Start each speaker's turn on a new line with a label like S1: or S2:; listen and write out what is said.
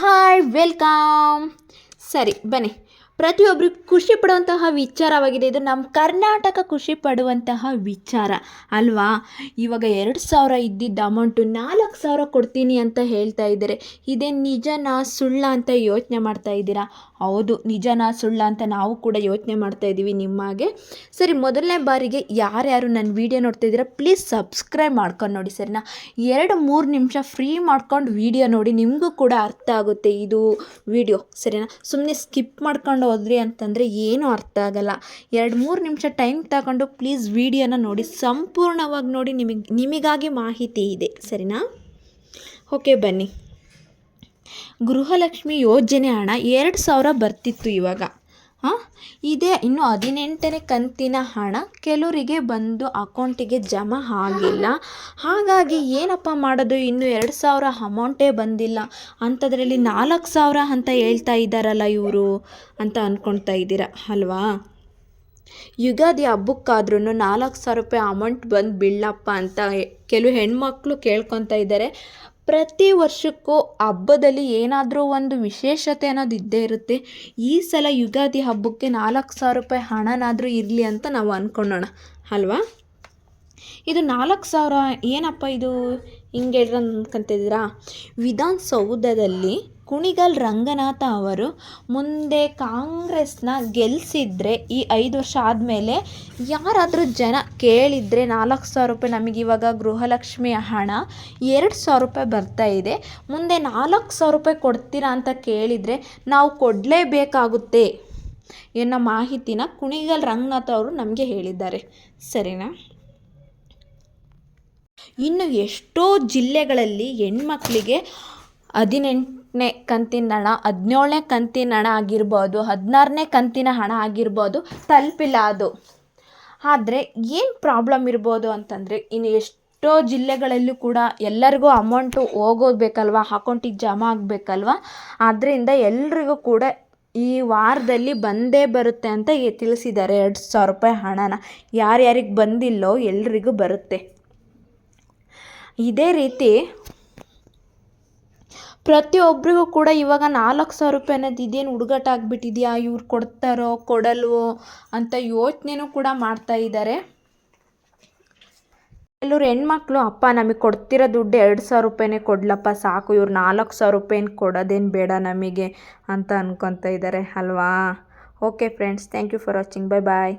S1: Hi welcome. ಸರಿ ಬನ್ನಿ. ಪ್ರತಿಯೊಬ್ಬರು ಖುಷಿ ಪಡುವಂತಹ ವಿಚಾರವಾಗಿದೆ. ಇದು ನಮ್ಮ ಕರ್ನಾಟಕ ಖುಷಿ ಪಡುವಂತಹ ವಿಚಾರ ಅಲ್ವಾ? ಇವಾಗ ಎರಡು ಸಾವಿರ ಇದ್ದಿದ್ದ ಅಮೌಂಟು ನಾಲ್ಕು ಸಾವಿರ ಕೊಡ್ತೀನಿ ಅಂತ ಹೇಳ್ತಾ ಇದ್ದಾರೆ. ಇದೇ ನಿಜನಾ ಸುಳ್ಳ ಅಂತ ಯೋಚನೆ ಮಾಡ್ತಾ ಇದ್ದೀರಾ? ಹೌದು, ನಿಜನಾ ಸುಳ್ಳ ಅಂತ ನಾವು ಕೂಡ ಯೋಚನೆ ಮಾಡ್ತಾ ಇದ್ದೀವಿ ನಿಮ್ಮಾಗೆ. ಸರಿ, ಮೊದಲನೇ ಬಾರಿಗೆ ಯಾರ್ಯಾರು ನನ್ನ ವೀಡಿಯೋ ನೋಡ್ತಾ ಇದ್ದೀರಾ ಪ್ಲೀಸ್ ಸಬ್ಸ್ಕ್ರೈಬ್ ಮಾಡ್ಕೊಂಡು ನೋಡಿ ಸರಿನಾ? ಎರಡು ಮೂರು ನಿಮಿಷ ಫ್ರೀ ಮಾಡ್ಕೊಂಡು ವೀಡಿಯೋ ನೋಡಿ ನಿಮಗೂ ಕೂಡ ಅರ್ಥ ಆಗುತ್ತೆ ಇದು ವಿಡಿಯೋ, ಸರಿನಾ? ಸುಮ್ಮನೆ ಸ್ಕಿಪ್ ಮಾಡ್ಕೊಂಡು ಹೋದ್ರಿ ಅಂತಂದರೆ ಏನೂ ಅರ್ಥ ಆಗಲ್ಲ. ಎರಡು ಮೂರು ನಿಮಿಷ ಟೈಮ್ ತಗೊಂಡು ಪ್ಲೀಸ್ ವೀಡಿಯೋನ ನೋಡಿ, ಸಂಪೂರ್ಣವಾಗಿ ನೋಡಿ ನಿಮಗೆ, ನಿಮಗಾಗಿ ಮಾಹಿತಿ ಇದೆ. ಸರಿನಾ? ಓಕೆ ಬನ್ನಿ. ಗೃಹಲಕ್ಷ್ಮಿ ಯೋಜನೆ ಹಣ ಎರಡು ಸಾವಿರ ಬರ್ತಿತ್ತು ಇವಾಗ. ಹಾಂ? ಇದೇ, ಇನ್ನು ಹದಿನೆಂಟನೇ ಕಂತಿನ ಹಣ ಕೆಲವರಿಗೆ ಬಂದು ಅಕೌಂಟಿಗೆ ಜಮಾ ಆಗಿಲ್ಲ. ಹಾಗಾಗಿ ಏನಪ್ಪ ಮಾಡೋದು? ಇನ್ನು ಎರಡು ಸಾವಿರ ಅಮೌಂಟೇ ಬಂದಿಲ್ಲ. ಅಂಥದ್ರಲ್ಲಿ ನಾಲ್ಕು ಸಾವಿರ ಅಂತ ಹೇಳ್ತಾ ಇದ್ದಾರಲ್ಲ ಇವರು ಅಂತ ಅಂದ್ಕೊಳ್ತಾ ಇದ್ದೀರಾ, ಅಲ್ವಾ? ಯುಗಾದಿ ಹಬ್ಬಕ್ಕಾದ್ರೂ ನಾಲ್ಕು ಸಾವಿರ ರೂಪಾಯಿ ಅಮೌಂಟ್ ಬಂದು ಬೀಳಪ್ಪ ಅಂತ ಕೆಲವು ಹೆಣ್ಮಕ್ಳು ಕೇಳ್ಕೊತಾ ಇದ್ದಾರೆ. ಪ್ರತಿ ವರ್ಷಕ್ಕೂ ಹಬ್ಬದಲ್ಲಿ ಏನಾದರೂ ಒಂದು ವಿಶೇಷತೆ ಅನ್ನೋದು ಇದ್ದೇ ಇರುತ್ತೆ. ಈ ಸಲ ಯುಗಾದಿ ಹಬ್ಬಕ್ಕೆ ನಾಲ್ಕು ಸಾವಿರ ರೂಪಾಯಿ ಹಣನಾದರೂ ಇರಲಿ ಅಂತ ನಾವು ಅಂದ್ಕೊಂಡೋಣ ಅಲ್ವಾ? ಇದು ನಾಲ್ಕು ಸಾವಿರ, ಏನಪ್ಪ ಇದು? ಹಿಂಗೆ ಹೇಳ್ರ ಅನ್ಕೊಂತಿದ್ದೀರಾ ವಿಧಾನಸೌಧದಲ್ಲಿ ಕುಣಿಗಲ್ ರಂಗನಾಥ ಅವರು ಮುಂದೆ ಕಾಂಗ್ರೆಸ್ನ ಗೆಲ್ಲಿಸಿದ್ರೆ ಈ ಐದು ವರ್ಷ ಆದಮೇಲೆ ಯಾರಾದರೂ ಜನ ಕೇಳಿದರೆ ನಾಲ್ಕು ಸಾವಿರ ರೂಪಾಯಿ ನಮಗಿವಾಗ ಗೃಹಲಕ್ಷ್ಮಿಯ ಗೃಹಲಕ್ಷ್ಮಿ ಹಣ, ಎರಡು ಸಾವಿರ ರೂಪಾಯಿ ಬರ್ತಾ ಇದೆ. ಮುಂದೆ ನಾಲ್ಕು ಸಾವಿರ ರೂಪಾಯಿ ಕೊಡ್ತೀರಾ ಅಂತ ಕೇಳಿದರೆ ನಾವು ಕೊಡಲೇಬೇಕಾಗುತ್ತೆ ಎನ್ನೋ ಮಾಹಿತಿನ ಕುಣಿಗಲ್ ರಂಗನಾಥ್ ಅವರು ನಮಗೆ ಹೇಳಿದ್ದಾರೆ. ಸರಿನಾ? ಇನ್ನು ಎಷ್ಟೋ ಜಿಲ್ಲೆಗಳಲ್ಲಿ ಹೆಣ್ಮಕ್ಳಿಗೆ ಹದಿನೆಂಟನೇ ಕಂತಿನ ಹಣ, ಹದಿನೇಳನೇ ಕಂತಿನ ಹಣ ಆಗಿರ್ಬೋದು, ಹದಿನಾರನೇ ಕಂತಿನ ಹಣ ಆಗಿರ್ಬೋದು ತಲುಪಿಲ್ಲ ಅದು. ಆದರೆ ಏನು ಪ್ರಾಬ್ಲಮ್ ಇರ್ಬೋದು ಅಂತಂದರೆ ಇನ್ನು ಎಷ್ಟೋ ಜಿಲ್ಲೆಗಳಲ್ಲೂ ಕೂಡ ಎಲ್ಲರಿಗೂ ಅಮೌಂಟು ಹೋಗೋಬೇಕಲ್ವಾ ಅಕೌಂಟಿಗೆ ಜಮಾ ಆಗಬೇಕಲ್ವ? ಆದ್ದರಿಂದ ಎಲ್ರಿಗೂ ಕೂಡ ಈ ವಾರದಲ್ಲಿ ಬಂದೇ ಬರುತ್ತೆ ಅಂತ ತಿಳಿಸಿದ್ದಾರೆ ಎರಡು ಸಾವಿರ ರೂಪಾಯಿ ಹಣನ. ಯಾರ್ಯಾರಿಗೆ ಬಂದಿಲ್ಲೋ ಎಲ್ರಿಗೂ ಬರುತ್ತೆ. ಇದೇ ರೀತಿ ಪ್ರತಿಯೊಬ್ಬರಿಗೂ ಕೂಡ ಇವಾಗ ನಾಲ್ಕು ಸಾವಿರ ರೂಪಾಯಿ ಅನ್ನೋದು ಇದೇನು ಹುಡುಗಾಟ ಆಗಿಬಿಟ್ಟಿದೆಯಾ? ಇವ್ರು ಕೊಡ್ತಾರೋ, ಕೊಡಲ್ವೋ ಅಂತ ಯೋಚನೆನೂ ಕೂಡ ಮಾಡ್ತಾ ಇದ್ದಾರೆ ಕೆಲವ್ರು ಹೆಣ್ಮಕ್ಳು, ಅಪ್ಪ, ನಮಗೆ ಕೊಡ್ತಿರೋ ದುಡ್ಡು ಎರಡು ಸಾವಿರ ರೂಪಾಯಿನೇ ಕೊಡ್ಲಪ್ಪ, ಸಾಕು, ಇವ್ರು ನಾಲ್ಕು ಸಾವಿರ ರೂಪಾಯಿನ ಕೊಡೋದೇನು ಬೇಡ ನಮಗೆ ಅಂತ ಅನ್ಕೊತ ಇದ್ದಾರೆ ಅಲ್ವಾ? Okay friends, thank you for watching bye bye